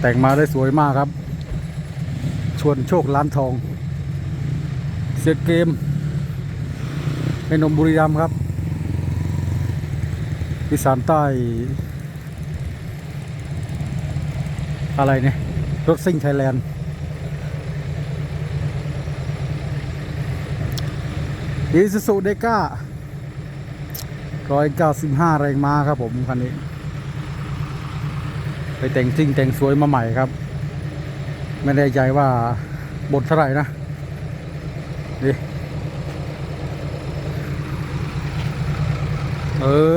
แต่งมาได้สวยมากครับ ชวนโชคล้านทอง เสร็จเกมให้นมบุรีรัมย์ครับอีสานใต้ อะไรเนี่ย รถซิ่งไทยแลนด์อีซูซูเดก้าร้อยเก้าสิบห้าแรงม้าครับผม คันนี้ ไปแต่งซิ่งแต่งสวยมาใหม่ครับ ไม่แน่ใจว่าบทเท่าไหร่นะดิเออ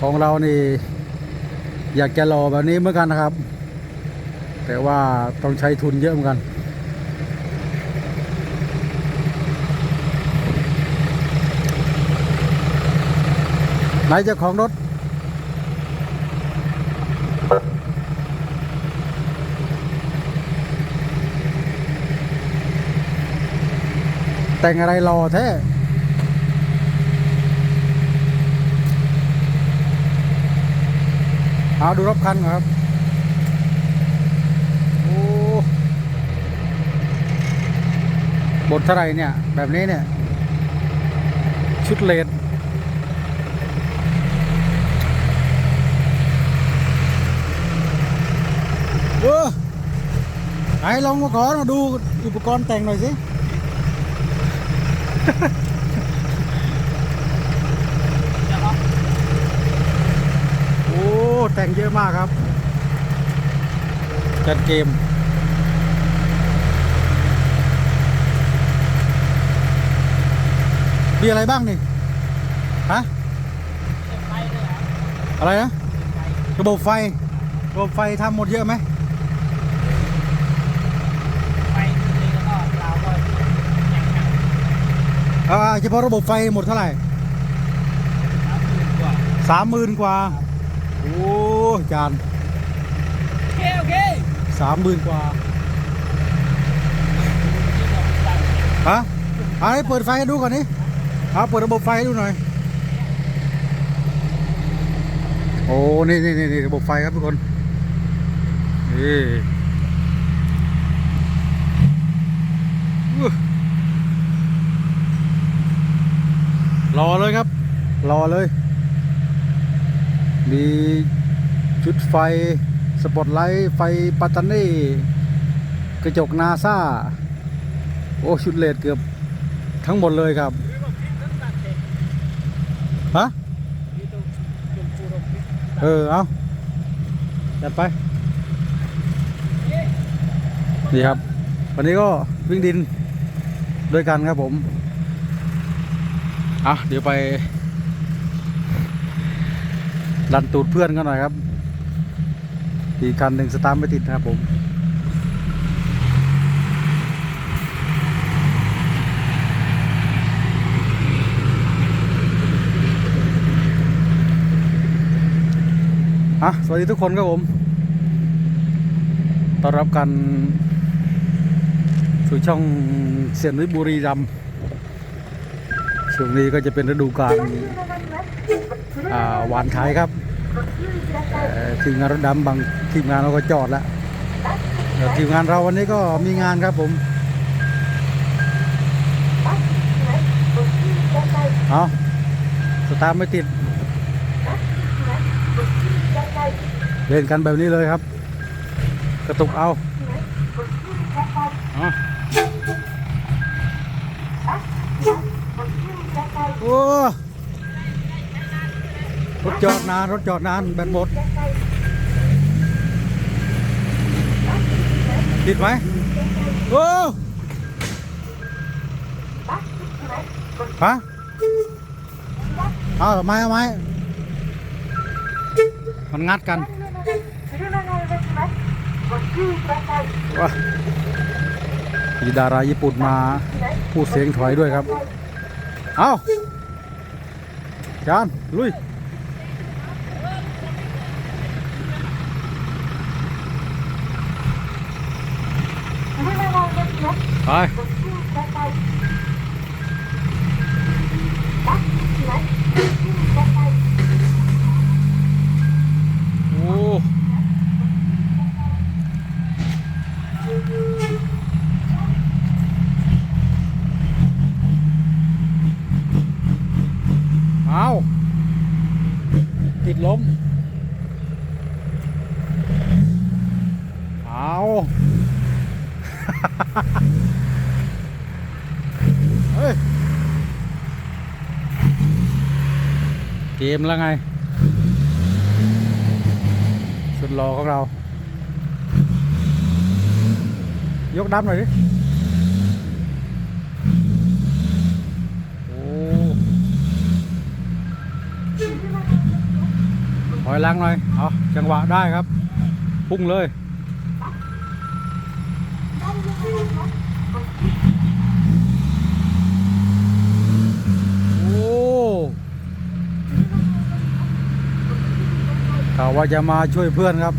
ของเรานี่ อยากจะรอแบบนี้เหมือนกันนะครับ แต่ว่าต้องใช้ทุนเยอะเหมือนกันไหนเจ้าของรถ แต่งอะไรรอแท้เอาดูรอบคันก่อครับ โอ้บทเท่าไรเนี่ย แบบนี้เนี่ย ชุดเลดเออไหนลองมาขอมาดูอุปกรณ์แต่งหน่อยสิ โอ้ แต่งเยอะมากครับ จัดเกมมีอะไรบ้างนี่ ฮะ อะไรนะ ระบบไฟ ระบบไฟทำหมดเยอะไหม ไปนี่แล้วก็เราก็อย่างหนัก อ่าเฉพาะระบบไฟหมดเท่าไหร่สามหมื่นกว่าสามหมื่นกว่า โอ้จานโอเคโอเคสามหมื่นกว่าฮะเอาให้เปิดไฟให้ดูก่อนนี่เอาเปิดระบบไฟให้ดูหน่อย โอ้ นี่นี่นี่ระบบไฟครับทุกคน นี่อู้ รอเลยครับ รอเลย มีชุดไฟสปอตไลท์ไฟปัตตานีกระจกนาซาโอ้ชุดเลดเกือบทั้งหมดเลยครับฮะเออเอาจัดไปนี่ครับ วันนี้ก็วิ่งดินด้วยกันครับผม อะเดี๋ยวไปดันตูดเพื่อนกันหน่อยครับ อีกคันหนึ่งสตาร์ทไม่ติดนะครับผมอะสวัสดีทุกคนครับผมต้อนรับกันสู่ช่องเสียนวิบุรีรัมย์ ช่วงนี้ก็จะเป็นฤดูกาลหวานขายครับทีมงานรถดำบางทีมงานเราก็จอดแล้วทีมงานเราวันนี้ก็มีงานครับผมเอาสตาร์ทไม่ติดเล่นกันแบบนี้เลยครับ กระตุกเอาเอาโอ้รถจอดนาน รถจอดนานแบตหมด ติดไหมโอ้ฮะเอาทำไมเอาไหมมันงัดกันว้ามีดาราญี่ปุ่นมาพูดเสียงถอยด้วยครับ เอา จานลุย ไป โอ้ ติดล้ม เอา เฮ้ย เกมแล้วไง สุดหล่อของเรา ยกดับหน่อยดิ โอ้ถอยหลังหน่อย เอาจังหวะได้ครับ พุ่งเลยโอ้่าวว่าจะมาช่วยเพื่อนครับ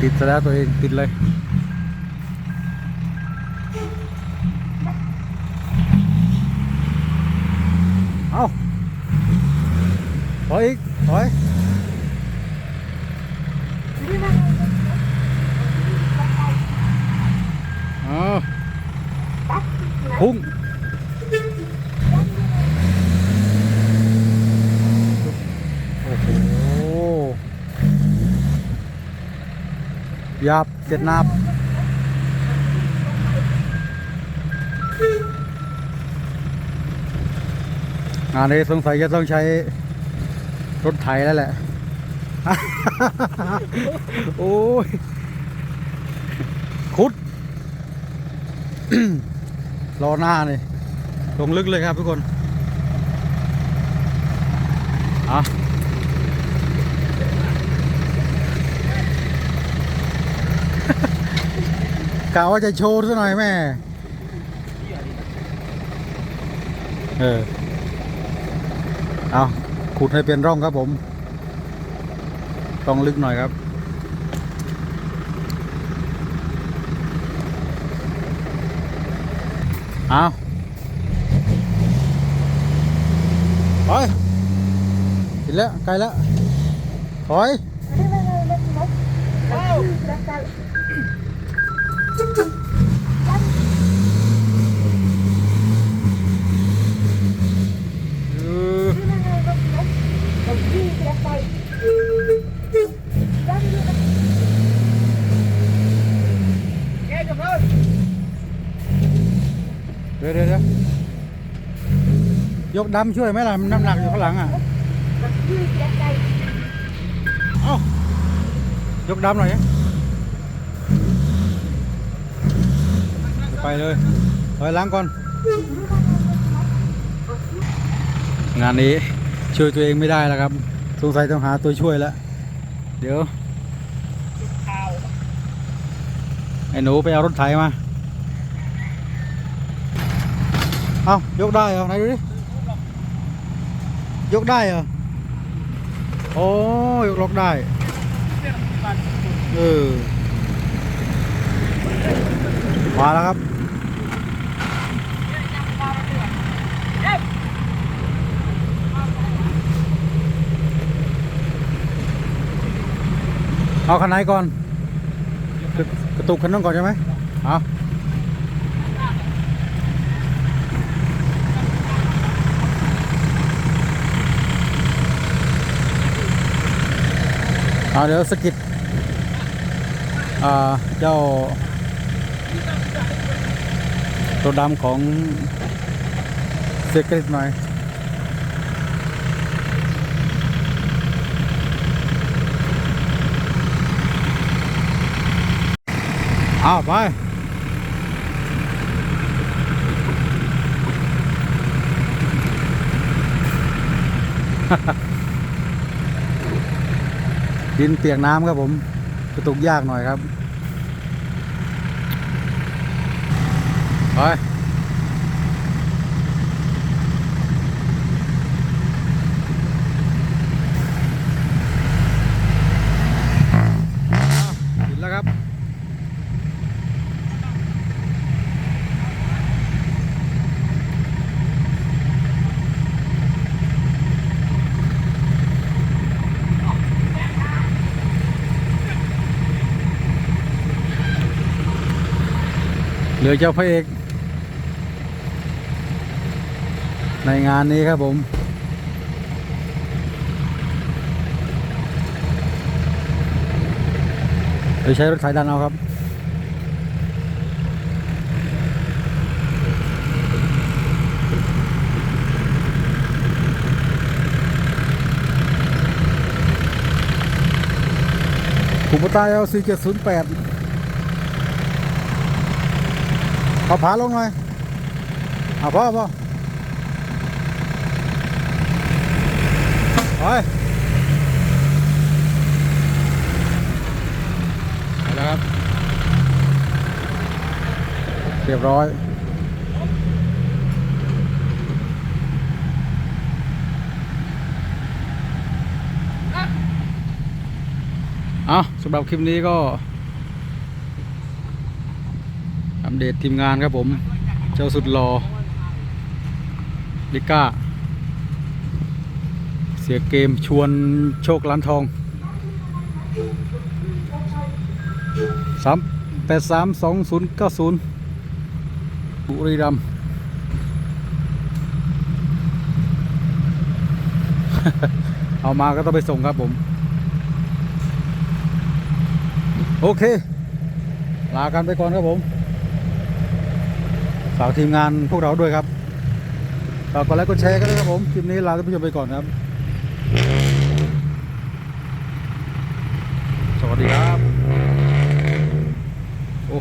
ติดซะแล้วตัวเองติดเลยเอาถอยอีกถอยเอาพุ่งโอ้โห ยับเจ็ดนับงานนี้สงสัยจะต้องใช้รถไถแล้วแหละ โอ้ย คุด รอหน้านี่ลงลึกเลยครับทุกคน อะ กะว่าจะโชว์ซะหน่อยแม่ เออ เอาขุดให้เป็นร่องครับผม ต้องลึกหน่อยครับเอาไปกินแล้วไกลแล้วถอย เออแกจะเร่เดี๋ยวเดี๋ยวเดี๋ยวยกดำช่วยไหมล่ะมันน้ำหนักอยู่ข้างหลังอะเอ้ายกดำหน่อย ไปเลยถอยหล้างก่อน งานนี้ช่วยตัวเองไม่ได้แล้วครับ สงสัยต้องหาตัวช่วยแล้ว เดี๋ยวข่าวไอ้หนูไปเอารถไถมา เอายกได้เหรอ ไหนดูดิ ยกได้เหรอ โอ้ยกล็อกได้ เออมาแล้วครับ เอาคันไหนก่อนกระกระตุกคันนั้นก่อนใช่ไหมเอาเอาเดี๋ยวสกิดเจ้าตัวดำของเซกริตหน่อย อาไปดินเปียกน้ำครับผมกระตุกยากหน่อยครับ ไป ลือเจ้าพระเอกในงานนี้ครับผมโดยใช้รถไถดันเอาครับคูปตายเอา4 7 0 8 เอาผาลงหน่อย เอาพ่อพ่อไปไปแล้วครับเรียบร้อยเอาสำหรับคลิปนี้ก็ อัปเดตทีมงานครับผม เจ้าสุดหลอลิก้า เสียเกมชวนโชคล้านทองสามแปดสามสองศูนย์เก้าศูนย์บุรีรัมย์เอามาก็ต้องไปส่งครับผม โอเค ลากันไปก่อนครับผม ฝากทีมงานพวกเราด้วยครับฝากกดไลค์กดแชร์กันด้วยครับผมคลิปนี้ลาท่านผู้ชมไปก่อนครับ สวัสดีครับโอ้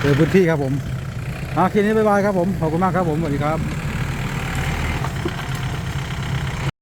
เจอพื้นที่ครับผม อะคลิปนี้บ๊ายบายครับผม ขอบคุณมากครับผม สวัสดีครับ